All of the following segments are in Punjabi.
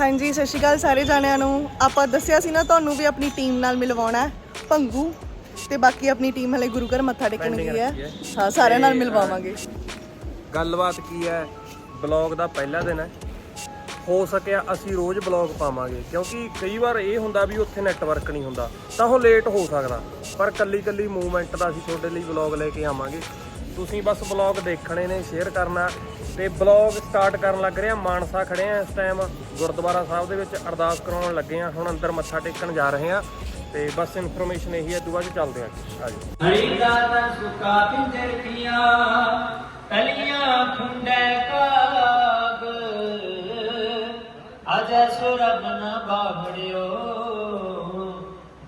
ਹਾਂਜੀ ਸਤਿ ਸ਼੍ਰੀ ਅਕਾਲ ਸਾਰੇ ਜਾਣਿਆਂ ਨੂੰ। ਆਪਾਂ ਦੱਸਿਆ ਸੀ ਨਾ ਤੁਹਾਨੂੰ ਵੀ ਆਪਣੀ ਟੀਮ ਨਾਲ ਮਿਲਵਾਉਣਾ ਹੈ ਭੰਗੂ। ਤੇ ਬਾਕੀ ਆਪਣੀ ਟੀਮ ਹਲੇ ਗੁਰੂ ਘਰ ਮੱਥਾ ਟੇਕਣ ਗਈ ਹੈ। ਹਾਂ। ਸਾਰਿਆਂ ਨਾਲ ਮਿਲਵਾਵਾਂਗੇ। ਗੱਲਬਾਤ ਕੀ ਹੈ ਬਲੌਗ ਦਾ ਪਹਿਲਾ ਦਿਨ ਹੈ। ਹੋ ਸਕਿਆ ਅਸੀਂ ਰੋਜ਼ ਬਲੌਗ ਪਾਵਾਂਗੇ ਕਿਉਂਕਿ ਕਈ ਵਾਰ ਇਹ ਹੁੰਦਾ ਵੀ ਉੱਥੇ ਨੈਟਵਰਕ ਨਹੀਂ ਹੁੰਦਾ ਤਾਂ ਉਹ ਲੇਟ ਹੋ ਸਕਦਾ। ਪਰ ਕੱਲੀ ਕੱਲੀ ਮੂਵਮੈਂਟ ਦਾ ਅਸੀਂ ਤੁਹਾਡੇ ਲਈ ਬਲੌਗ ਲੈ ਕੇ ਆਵਾਂਗੇ। ਤੁਸੀਂ ਬਸ ਬਲੌਗ ਦੇਖਣੇ ਨੇ ਸ਼ੇਅਰ ਕਰਨਾ। ਤੇ ਬਲੌਗ ਸਟਾਰਟ ਕਰਨ ਲੱਗ ਰਹੇ ਮਾਨਸਾ ਖੜੇ ਆ ਇਸ ਟਾਈਮ ਗੁਰਦੁਆਰਾ ਸਾਹਿਬ ਦੇ ਵਿੱਚ ਅਰਦਾਸ ਕਰਾਉਣ ਲੱਗੇ ਆ, ਹੁਣ ਅੰਦਰ ਮੱਥਾ ਟੇਕਣ ਜਾ ਰਹੇ ਆ। ਤੇ ਬਸ ਇਨਫੋਰਮੇਸ਼ਨ ਇਹੀ ਹੈ ਦੁਆ ਚੱਲਦੇ ਆ ਆਜੋ ਹਰੀਦਾਨ ਸੁਕਾ ਪਿੰਜਰ ਕੀਆ ਕਲੀਆਂ ਫੁੰਡੇ ਕਾਗ। ਅਜੈ ਸੁਰਬ ਨ ਬਾਵੜਿਓ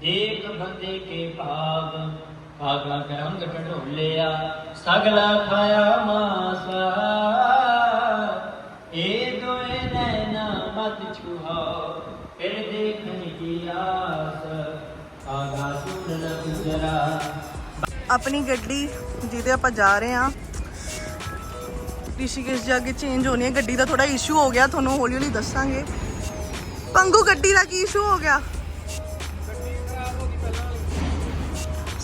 ਦੇਖ ਬੰਦੇ ਕੇ ਭਾਗ। ਭਾਗਾ ਕਰੰਗ ਢੋਲਿਆ ਸਗਲਾ ਖਾਇਆ ਮਾਸਾ। ਇਹ ਦੋਏ ਨੈਣਾ ਮਤ ਛੁਹਾਓ ਫਿਰ ਦੇਖਣ ਕੀ ਆਸ। ਆਗਾ ਸੁਣ ਗੁਜਰਾ ਆਪਣੀ ਗੱਡੀ ਜਿਹਦੇ ਆਪਾਂ ਜਾ ਰਹੇ ਹਾਂ, ਰਿਸ਼ੀਕੇਸ਼ ਜਾ ਕੇ ਚੇਂਜ ਹੋਣੀ ਹੈ, ਗੱਡੀ ਦਾ ਥੋੜਾ ਇਸ਼ੂ ਹੋ ਗਿਆ, ਤੁਹਾਨੂੰ ਹੌਲੀ ਹੌਲੀ ਦੱਸਾਂਗੇ। ਪੰਗੂ ਗੱਡੀ ਦਾ ਕੀ ਇਸ਼ੂ ਹੋ ਗਿਆ?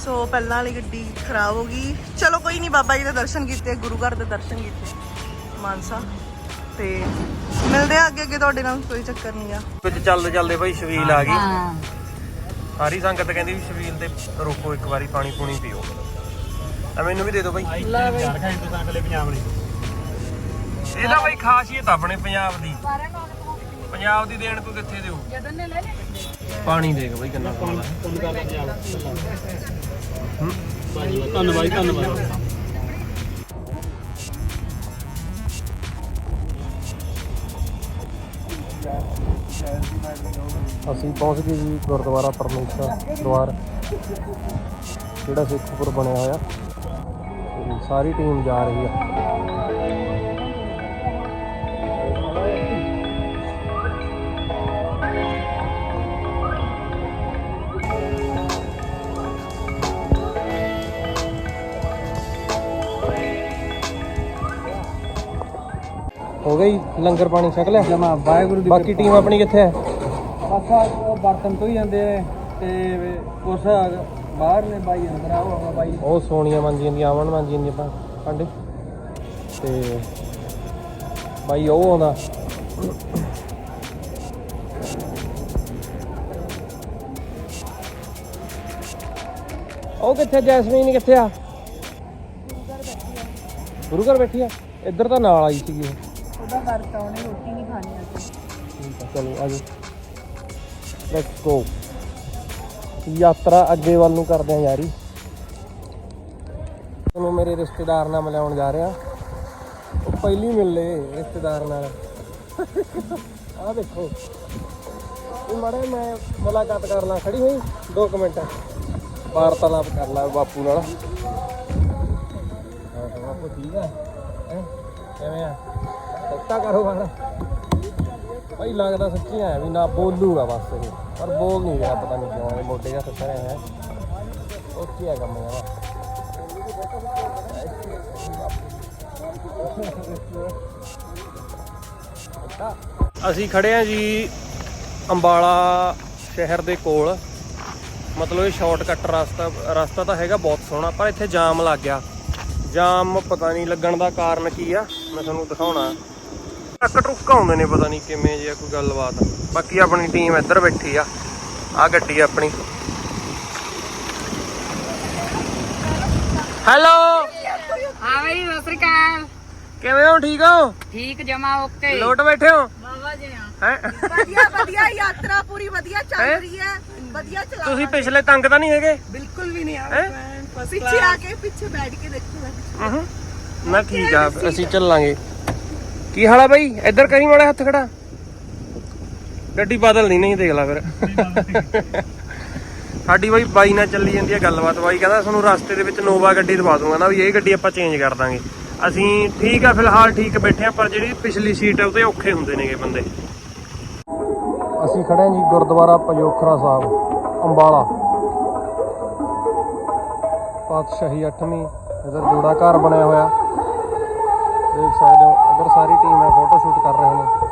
ਸੋ ਪਹਿਲਾਂ ਵਾਲੀ ਗੱਡੀ ਖਰਾਬ ਹੋ ਗਈ। ਚਲੋ ਕੋਈ ਨਹੀਂ ਬਾਬਾ ਜੀ ਦੇ ਦਰਸ਼ਨ ਕੀਤੇ ਗੁਰੂ ਘਰ ਦੇ ਦਰਸ਼ਨ ਕੀਤੇ ਮਾਨਸਾ। ਤੇ ਮਿਲਦੇ ਆ ਅੱਗੇ ਅੱਗੇ ਤੁਹਾਡੇ ਨਾਲ ਕੋਈ ਚੱਕਰ ਨਹੀਂ ਆ। ਵਿੱਚ ਚੱਲਦੇ ਚੱਲਦੇ ਭਾਈ ਸ਼ਬੀਲ ਆ ਗਈ। ਸਾਰੀ ਸੰਗਤ ਕਹਿੰਦੀ ਵੀ ਸ਼ਬੀਲ ਤੇ ਰੋਕੋ ਇੱਕ ਵਾਰੀ ਪਾਣੀ ਪੂਣੀ ਪੀਓ। ਆ ਮੈਨੂੰ ਵੀ ਦੇ ਦਿਓ ਭਾਈ ਇਹਦਾ ਭਾਈ ਖਾਸੀਅਤ ਆਪਣੇ ਪੰਜਾਬ ਦੀ। ਪੰਜਾਬ ਦੀ ਦੇਣ ਤੂੰ ਕਿੱਥੇ ਦਿਓ? ਪਾਣੀ ਦੇਖ ਭਾਈ ਕਿੰਨਾ ਕਾਲਾ ਧੰਨਵਾਦ ਧੰਨਵਾਦ। ਅਸੀਂ ਪਹੁੰਚ ਗਏ ਜੀ ਗੁਰਦੁਆਰਾ ਪਰਮੇਸ਼ਰ ਦਵਾਰ ਜਿਹੜਾ ਸਿੱਖਪੁਰ ਬਣਿਆ ਹੋਇਆ। ਤੇ ਸਾਰੀ ਟੀਮ ਜਾ ਰਹੀ ਆ। ਹੋ ਗਈ ਲੰਗਰ ਪਾਣੀ ਛਕ ਲਿਆ। ਜਮਾ ਵਾਹਿਗੁਰੂ ਦੀ ਬਾਕੀ ਟੀਮ ਆਪਣੀ ਕਿੱਥੇ ਹੈ? ਬਸ ਉਹ ਬਰਤਨ ਤੋਂ ਹੀ ਜਾਂਦੇ ਨੇ ਤੇ ਕੁਛ ਬਾਹਰ ਨੇ ਬਾਈ ਅੰਦਰ ਆਓ ਆਪਾਂ ਬਾਈ। ਉਹ ਸੋਨੀਆ ਮੰਜੀਆਂ ਦੀਆਂ ਆਵਣ ਮੰਜੀਆਂ ਦੀਆਂ ਪਾ- ਭਾਂਡੇ ਤੇ ਬਾਈ ਉਹ ਆਉਂਦਾ। ਉਹ ਕਿੱਥੇ ਜੈਸਮੀਨ ਕਿੱਥੇ ਆ। ਗੁਰੂ ਘਰ ਬੈਠੀ ਆ। ਇੱਧਰ ਤਾਂ ਨਾਲ ਆਈ ਸੀਗੀ ਉਹ। ਉਹਦਾ ਵਰਤਾ ਉਹਨੇ ਰੋਟੀ ਨਹੀਂ ਖਾਣੀ ਅੱਜ। ਠੀਕ ਆ, ਚਲੋ ਆਜੋ ਲੈਟਸ ਗੋ ਯਾਤਰਾ ਅੱਗੇ ਵੱਲ ਨੂੰ ਕਰਦੇ ਆ ਯਾਰੀ। ਤੁਹਾਨੂੰ ਮੇਰੇ ਰਿਸ਼ਤੇਦਾਰ ਨਾਲ ਮਿਲਾਉਣ ਜਾ ਰਿਹਾ। ਉਹ ਪਹਿਲੀ ਮਿਲੇ ਰਿਸ਼ਤੇਦਾਰ ਨਾਲ। ਆਹ ਦੇਖੋ। ਇਹ ਮੜੇ ਮੈਂ ਮੁਲਾਕਾਤ ਕਰ ਲਾਂ, ਖੜੀ ਹੋਈ 2 ਮਿੰਟ। ਵਾਰਤਾਲਾਪ ਕਰ ਲਾਂ ਬਾਪੂ ਨਾਲ। ਹਾਂ, ਬਾਪੂ ਠੀਕ ਆ। ਕਿਵੇਂ ਆ? ਸੱਤਾ ਕਾਰੋਬਾਰ ਭਾਈ ਲੱਗਦਾ ਸੱਚੀ ਆ ਵੀ ਨਾ ਬੋਲੂਗਾ ਬਸ ਇਹ। ਪਰ ਬੋਲ ਨਹੀਂ ਰਿਹਾ, ਪਤਾ ਨਹੀਂ ਕਿਉਂ ਇਹ ਮੋਢੇ ਹੱਥ ਧਰਿਆ ਹੈ। ਉਹ ਕੀ ਹੈ ਕੰਮ ਯਾਰ ਅਸੀਂ ਖੜੇ ਆ ਜੀ ਅੰਬਾਲਾ ਸ਼ਹਿਰ ਦੇ ਕੋਲ। ਮਤਲਬ ਇਹ ਸ਼ਾਰਟਕਟ ਰਸਤਾ ਰਸਤਾ ਤਾਂ ਹੈਗਾ ਬਹੁਤ ਸੋਹਣਾ, ਪਰ ਇੱਥੇ ਜਾਮ ਲੱਗ ਗਿਆ। ਜਾਮ ਪਤਾ ਨਹੀਂ ਲੱਗਣ ਦਾ ਕਾਰਨ ਕੀ ਆ। ਮੈਂ ਤੁਹਾਨੂੰ ਦਿਖਾਉਣਾ। ਟੱਕ ਟਰੁੱਕ ਆਉਂਦੇ ਨੇ ਪਤਾ ਨਹੀਂ ਕਿਵੇਂ ਜੇ ਕੋਈ ਗੱਲਬਾਤ। ਬਾਕੀ ਆਪਣੀ ਟੀਮ ਇੱਧਰ ਬੈਠੀ ਆ। ਆ ਗੱਡੀ ਆਪਣੀ। ਹੈਲੋ ਹਾਂ ਬਈ ਸਤਿ ਸ੍ਰੀ ਅਕਾਲ। ਕਿਵੇਂ ਹੋ ਠੀਕ ਹੋ? ਠੀਕ ਜਮਾ ਓਕੇ ਲੋਟ ਬੈਠੇ ਹੋ? ਬਾਬਾ ਜੀ ਹਾਂ ਹੈ? ਵਧੀਆ ਵਧੀਆ ਯਾਤਰਾ ਪੂਰੀ ਵਧੀਆ ਚੱਲ ਰਹੀ ਹੈ। ਵਧੀਆ ਚਲਾ ਤੁਸੀਂ ਪਿਛਲੇ ਤੰਗ ਤਾਂ ਨਹੀਂ ਹੈਗੇ? ਬਿਲਕੁਲ ਵੀ ਨਹੀਂ ਆ। ਹੈਂ? ਪਿੱਛੇ ਆ ਕੇ ਪਿੱਛੇ ਬੈਠ ਕੇ ਦੇਖੋ। ਹੂੰ। ਨਾ ਠੀਕ ਆ ਅਸੀਂ ਚੱਲਾਂਗੇ। ਕੀ ਹਾਲ ਬਾਈ? ਇੱਧਰ ਕਰੀ ਮਾੜਾ ਹੱਥ ਖੜਾ। ਗੱਡੀ ਬਦਲ ਨਹੀਂ ਨਹੀਂ ਦੇਖ ਲੈ ਫਿਰ। ਸਾਡੀ ਬਾਈ ਬਾਈ ਨਾਲ ਚੱਲੀ ਜਾਂਦੀ ਹੈ ਗੱਲਬਾਤ। ਬਾਈ ਕਹਿੰਦਾ ਤੁਹਾਨੂੰ ਰਸਤੇ ਦੇ ਵਿੱਚ ਨੋਵਾ ਗੱਡੀ ਦਵਾ ਦੂੰਗਾ ਨਾ ਵੀ ਇਹ ਗੱਡੀ ਆਪਾਂ ਚੇਂਜ ਕਰ ਦਾਂਗੇ। ਅਸੀਂ ਠੀਕ ਆ ਫਿਲਹਾਲ ਠੀਕ ਬੈਠੇ ਆ ਪਰ ਜਿਹੜੀ ਪਿਛਲੀ ਸੀਟ ਹੈ ਉਹਤੇ ਔਖੇ ਹੁੰਦੇ ਨੇਗੇ ਬੰਦੇ। ਅਸੀਂ ਖੜੇ ਹਾਂ ਜੀ ਗੁਰਦੁਆਰਾ ਪਜੋਖਰਾ ਸਾਹਿਬ ਅੰਬਾਲਾ। ਪਾਤਸ਼ਾਹੀ 8ਵੀਂ ਇਧਰ ਜੋੜਾ ਘਰ ਬਣਿਆ ਹੋਇਆ। ਦੇਖ ਸਕਦੇ ਹੋ ਇਧਰ ਸਾਰੀ ਟੀਮ ਹੈ ਫੋਟੋ ਸ਼ੂਟ ਕਰ ਰਹੇ ਨੇ।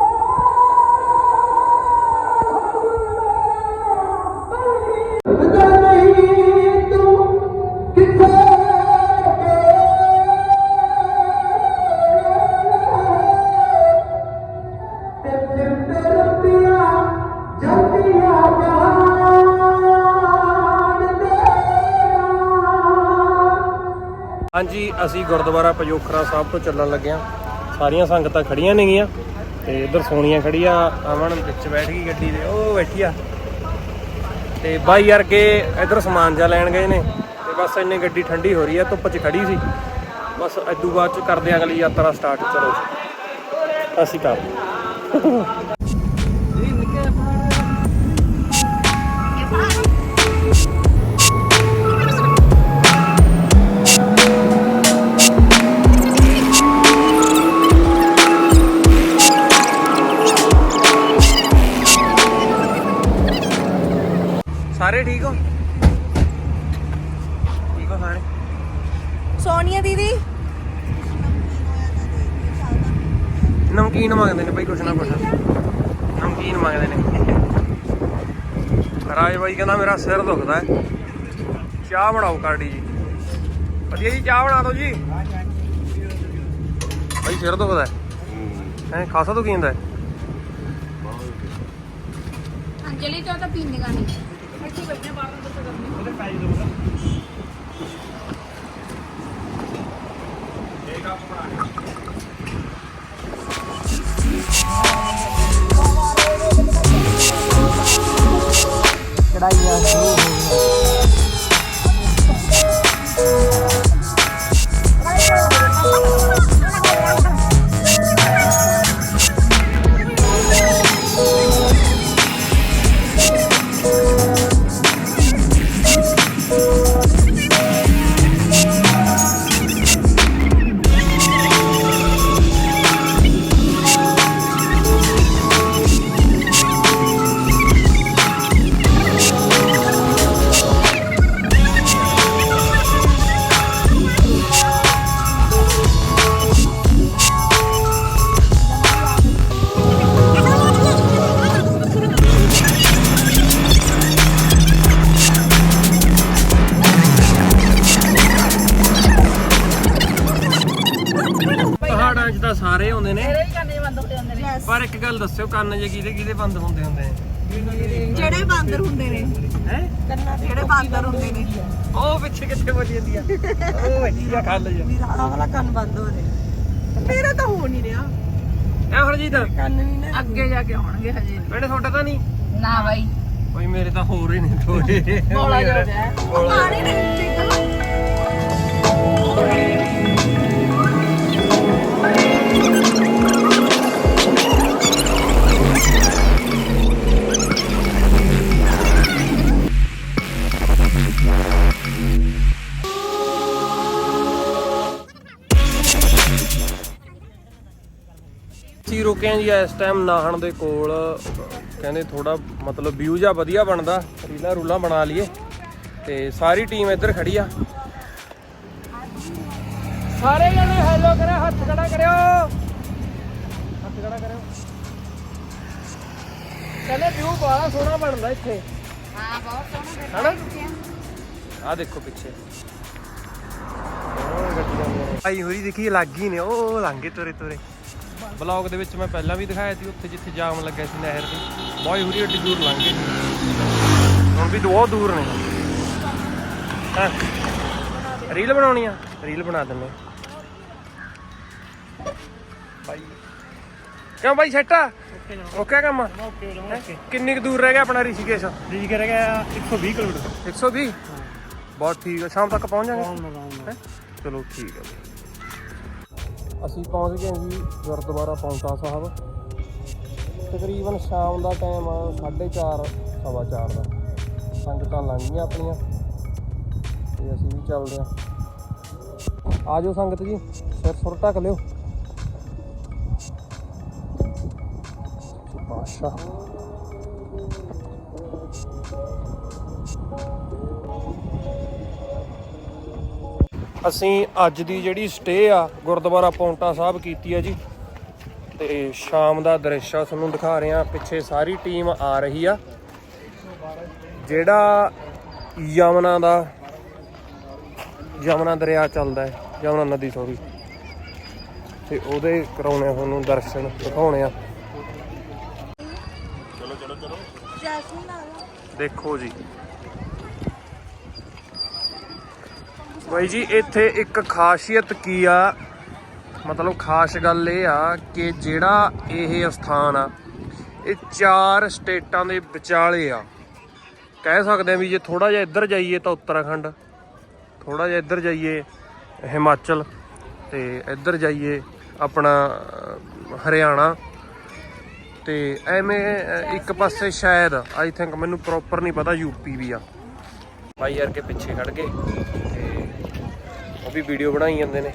ਅਸੀਂ ਗੁਰਦੁਆਰਾ ਪਜੋਖਰਾ ਸਾਹਿਬ ਤੋਂ ਚੱਲਣ ਲੱਗੇ ਹਾਂ। ਸਾਰੀਆਂ ਸੰਗਤਾਂ ਖੜੀਆਂ ਨੇਗੀਆਂ ਤੇ ਇੱਧਰ ਸੋਨੀਆ ਖੜੀ ਆ, ਅਮਨ ਵਿੱਚ ਬੈਠ ਗਈ ਗੱਡੀ ਦੇ ਉਹ ਬੈਠੀ ਆ। ਤੇ ਬਾਈ ਯਾਰ ਕੇ ਇੱਧਰ ਸਮਾਨ ਜਾ ਲੈਣ ਗਏ ਨੇ ਤੇ ਬਸ ਇੰਨੇ ਗੱਡੀ ਠੰਡੀ ਹੋ ਰਹੀ ਆ, ਧੁੱਪ 'ਚ ਖੜੀ ਸੀ। ਬਸ ਇਦੋਂ ਬਾਅਦ ਚ ਕਰਦੇ ਹਾਂ ਅਗਲੀ ਯਾਤਰਾ ਸਟਾਰਟ, ਚਲੋ ਅਸੀਂ ਕਰ ਬਾਈ ਕਹਿੰਦਾ ਮੇਰਾ ਸਿਰ ਦੁਖਦਾ ਹੈ। ਚਾਹ ਬਣਾਓ ਕਾਰਡੀ ਜੀ। ਵਧੀਆ ਜੀ ਚਾਹ ਬਣਾ ਦਿਓ ਜੀ। ਭਾਈ ਸਿਰ ਦੁਖਦਾ ਹੈ। ਹੈ ਖਾਸਾ ਦੁਖੀ ਜਾਂਦਾ ਹੈ। ਅੰਜਲੀ ਤੋਂ ਤਾਂ ਪੀਂਦੀਆਂ ਨਹੀਂ। 加油！ਇੱਕ ਗੱਲ ਦੱਸਿਓ ਕੰਨ ਜੇ ਕਿਹਦੇ ਕਿਹਦੇ ਬੰਦ ਹੁੰਦੇ ਹੁੰਦੇ ਨੇ ਜਿਹੜੇ ਬਾਂਦਰ ਹੁੰਦੇ ਨੇ। ਹੈ? ਜਿਹੜੇ ਬਾਂਦਰ ਹੁੰਦੇ ਨੇ। ਉਹ ਪਿੱਛੇ ਕਿੱਥੇ ਬੋਲੀ ਜਾਂਦੀ ਆ? ਉਹ ਬੈਠੀ ਆ ਖੱਲ ਜਾ ਆਹ ਵਾਲਾ ਕੰਨ ਬੰਦ ਹੋ ਰਿਹਾ। ਮੇਰਾ ਤਾਂ ਹੋ ਨਹੀਂ ਰਿਹਾ। ਐ ਹਰਜੀਤ ਕੰਨ ਨਹੀਂ ਨਾ ਅੱਗੇ ਜਾ ਕੇ ਆਉਣਗੇ ਹਜੇ। ਬੇਟੇ ਤੁਹਾਡਾ ਤਾਂ ਨਹੀਂ? ਨਾ ਬਾਈ। ਕੋਈ ਮੇਰੇ ਤਾਂ ਹੋ ਰਹੇ ਨੇ ਥੋੜੇ ਬੋਲਾ ਜਾ ਰਿਹਾ। ਪਾਣੀ ਨਹੀਂ ਠੀਕ ਰੁਕੇ ਜੀ ਇਸ ਟਾਈਮ ਨਾਹਣ ਦੇ ਕੋਲ ਕਹਿੰਦੇ ਥੋੜਾ ਮਤਲਬ ਵਿਊ ਜਾਂ ਵਧੀਆ ਬਣਦਾ ਰੀਲਾਂ ਰੂਲਾਂ ਬਣਾ ਲਈਏ ਤੇ ਸਾਰੀ ਟੀਮ ਇੱਧਰ ਖੜੀ ਆ। ਸਾਰੇ ਜਣੇ ਹੈਲੋ ਕਰਿਓ ਹੱਥ ਖੜਾ ਕਰਿਓ। ਹੱਥ ਖੜਾ ਕਰਿਓ। ਕਹਿੰਦੇ ਵਿਊ ਬੜਾ ਸੋਹਣਾ ਬਣਦਾ ਇੱਥੇ। ਹਾਂ ਬਹੁਤ ਸੋਹਣਾ ਹਨਾ? ਆ ਦੇਖੋ ਪਿੱਛੇ। ਭਾਈ ਹੋਰੀ ਦੇਖੀ ਲੱਗ ਹੀ ਨੇ ਉਹ ਲੰਘੇ ਤੁਰੇ ਤੁਰੇ ਬਲੌਗ ਦੇ ਵਿੱਚ ਮੈਂ ਪਹਿਲਾਂ ਵੀ ਦਿਖਾਇਆ ਸੀ ਉੱਥੇ ਜਿੱਥੇ ਜਾਮ ਲੱਗਿਆ ਸੀ ਨਹਿਰ ਤੇ ਬਾਈ ਹੋਰੀ ਏਡੀ ਦੂਰ ਲੰਘੇ ਹੁਣ ਵੀ ਬਹੁਤ ਦੂਰ ਨੇ। ਹਾਂ? ਰੀਲ ਬਣਾਉਣੀ ਆ? ਰੀਲ ਬਣਾ ਦਿੰਨੇ ਬਾਈ। ਕਿਉਂ ਬਾਈ ਸੈਟਾ ਓਕੇ ਕੰਮ? ਹੈਂ? ਕਿੰਨੀ ਕੁ ਦੂਰ ਰਹਿ ਗਿਆ ਆਪਣਾ ਰਿਸ਼ੀਕੇਸ਼? ਜੀ ਕਰ ਗਿਆ 120 ਕਿਲੋਮੀਟਰ। 120 ਬਹੁਤ ਠੀਕ ਹੈ ਸ਼ਾਮ ਤੱਕ ਪਹੁੰਚ ਜਾਵਾਂਗੇ ਹੈਂ? ਚਲੋ ਠੀਕ ਹੈ ਅਸੀਂ ਪਹੁੰਚ ਗਏ ਜੀ ਗੁਰਦੁਆਰਾ ਪੌਂਟਾ ਸਾਹਿਬ। ਤਕਰੀਬਨ ਸ਼ਾਮ ਦਾ ਟਾਈਮ ਆ 4:30 ਸਵਾ 4 ਦਾ। ਸੰਗਤਾਂ ਲੰਘ ਗਈਆਂ ਆਪਣੀਆਂ ਤੇ ਅਸੀਂ ਵੀ ਚੱਲਦੇ ਹਾਂ। ਆ ਜਾਓ ਸੰਗਤ ਜੀ, ਸਿਰ ਸੁਰ ਢੱਕ ਲਿਓ। ਪਾਸ਼ਾ ਅਸੀਂ ਅੱਜ ਦੀ ਜਿਹੜੀ ਸਟੇ ਆ ਗੁਰਦੁਆਰਾ ਪੌਂਟਾ ਸਾਹਿਬ ਕੀਤੀ ਆ ਜੀ। ਤੇ ਸ਼ਾਮ ਦਾ ਦ੍ਰਿਸ਼ ਤੁਹਾਨੂੰ ਦਿਖਾ ਰਹੇ ਆ ਪਿੱਛੇ ਸਾਰੀ ਟੀਮ ਆ ਰਹੀ ਆ। ਜਿਹੜਾ ਯਮਨਾ ਦਾ ਯਮਨਾ ਦਰਿਆ ਚੱਲਦਾ ਹੈ ਯਮਨਾ ਨਦੀ ਸੋਰੀ ਤੇ ਉਹਦੇ ਕਰਾਉਣੇ ਤੁਹਾਨੂੰ ਦਰਸ਼ਨ ਦਿਖਾਉਣੇ ਆ। ਜੈਸਮੀਨ ਆ। ਦੇਖੋ ਜੀ। ਬਾਈ ਜੀ, ਇੱਥੇ ਇੱਕ ਖਾਸੀਅਤ ਕੀ ਆ? ਮਤਲਬ ਖਾਸ ਗੱਲ ਇਹ ਆ ਕਿ ਜਿਹੜਾ ਇਹ ਸਥਾਨ ਆ, ਇਹ ਚਾਰ ਸਟੇਟਾਂ ਦੇ ਵਿਚਾਲੇ ਆ। ਕਹਿ ਸਕਦੇ ਆ ਵੀ ਜੇ ਥੋੜਾ ਜਿਹਾ ਇੱਧਰ ਜਾਈਏ ਤਾਂ ਉੱਤਰਾਖੰਡ ਥੋੜਾ ਜਿਹਾ ਇੱਧਰ ਜਾਈਏ ਹਿਮਾਚਲ ਤੇ ਇੱਧਰ ਜਾਈਏ ਆਪਣਾ ਹਰਿਆਣਾ ਤੇ ਐਵੇਂ ਇੱਕ ਪਾਸੇ ਸ਼ਾਇਦ ਆਈ ਥਿੰਕ ਮੈਨੂੰ ਪ੍ਰੋਪਰ ਨਹੀਂ ਪਤਾ ਯੂਪੀ ਵੀ ਆ। ਭਾਈ ਯਾਰ, ਕੇ ਪਿੱਛੇ ਖੜ ਗਏ। ਵੀ ਵੀਡੀਓ ਬਣਾਈ ਜਾਂਦੇ ਨੇ।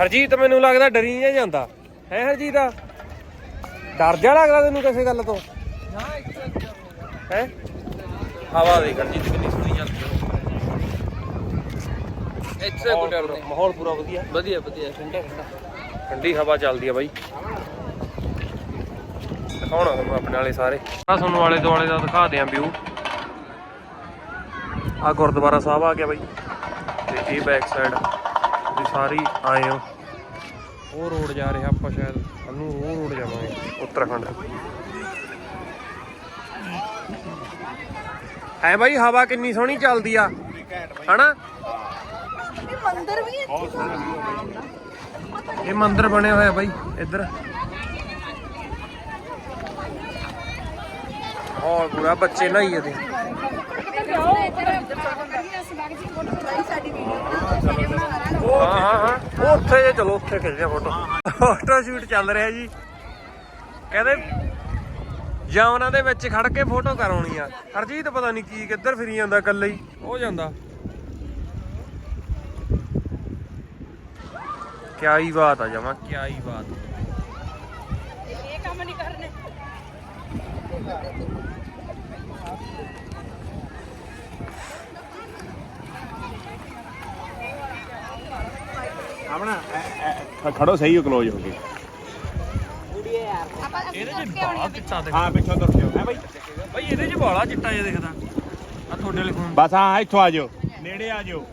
ਹਰਜੀਤ ਮੈਨੂੰ ਲੱਗਦਾ ਡਰੀ ਜਾਂ ਜਾਂਦਾ? ਹੈ ਹਰਜੀਤ? ਆ ਡਰ ਜਾ ਲੱਗਦਾ ਤੈਨੂੰ ਕਿਸੇ ਗੱਲ ਤੋਂ? ਹੈ? ਹਵਾ ਦੇ ਹਰਜੀਤ ਕਿੰਨੀ ਸੋਹਣੀ ਚੱਲਦੀ ਆ। ਇੱਥੇ ਕੋਈ ਡਰ ਨਹੀਂ। ਮਾਹੌਲ ਪੂਰਾ ਵਧੀਆ। ਵਧੀਆ ਵਧੀਆ। ਠੰਡਾ ਠੰਡਾ। ਠੰਡੀ ਹਵਾ ਚੱਲਦੀ ਆ ਬਾਈ। ਦਿਖਾਉਣਾ ਤੁਹਾਨੂੰ ਆਪਣੇ ਵਾਲੇ ਸਾਰੇ। ਆ ਤੁਹਾਨੂੰ ਵਾਲੇ ਦੁਆਲੇ ਦਾ ਦਿਖਾ ਦਿਆਂ ਵਿਊ। ਆ ਗੁਰਦੁਆਰਾ ਸਾਹਿਬ ਆ ਗਿਆ ਬਾਈ। ਤੇ ਇਹ ਬੈਕ ਸਾਈਡ ਤੁਸੀਂ ਸਾਰੀ ਆਏ ਹੋ। ਉਹ ਰੋਡ ਜਾ ਰਿਹਾ ਆਪਾਂ ਸ਼ਾਇਦ ਕੱਲ ਨੂੰ ਉਹ ਰੋਡ ਜਾਵਾਂਗੇ। ਉੱਤਰਾਖੰਡ। ਹੈ ਬਾਈ ਹਵਾ ਕਿੰਨੀ ਸੋਹਣੀ ਚੱਲਦੀ ਆ। ਹਨਾ? ਮੰਦਰ ਵੀ ਹੈ ਇਹ ਮੰਦਿਰ ਬਣੇ ਹੋਏ ਆ ਬਾਈ ਇੱਧਰ। ਹੋਰ ਪੂਰਾ ਬੱਚੇ ਨਹਾਈ ਇਹਦੇ ਹਾਂ ਹਾਂ ਹਾਂ। ਉਹ ਉੱਥੇ ਜੇ ਚਲੋ ਉੱਥੇ ਖਿੱਚਦੇ ਆ ਫੋਟੋ ਫੋਟੋ ਸ਼ੂਟ ਚੱਲ ਰਿਹਾ ਜੀ। ਕਹਿੰਦੇ ਜਾਵਨਾਂ ਦੇ ਵਿੱਚ ਖੜ ਕੇ ਫੋਟੋ ਕਰਾਉਣੀ ਆ। ਹਰਜੀਤ ਪਤਾ ਨਹੀਂ ਕੀ ਕਿੱਧਰ ਫਿਰੀ ਜਾਂਦਾ ਇਕੱਲੇ ਹੀ। ਉਹ ਜਾਂਦਾ। ਕਿਆ ਹੀ ਬਾਤ ਆ ਜਮਾ। ਕਿਆ ਹੀ ਬਾਤ ਖੜੋ ਸਹੀ ਹੋ ক্লোਜ਼ ਹੋ ਗਏ ਇਹਦੇ ਚ ਬਾਲਾ ਚਿੱਟਾ ਦਿਖਦਾ। ਹਾਂ ਪਿੱਛੋਂ ਤੁਰ ਜਾਓ। ਹੈ ਬਾਈ? ਬਾਈ ਇਹਦੇ ਚ ਬਾਲਾ ਚਿੱਟਾ ਜਿਹਾ ਦਿਖਦਾ। ਆ ਤੁਹਾਡੇ ਵਾਲੇ ਫੋਨ ਬਸ ਹਾਂ ਇੱਥੋਂ ਆ ਜਾਓ। ਨੇੜੇ ਆ ਜਾਓ।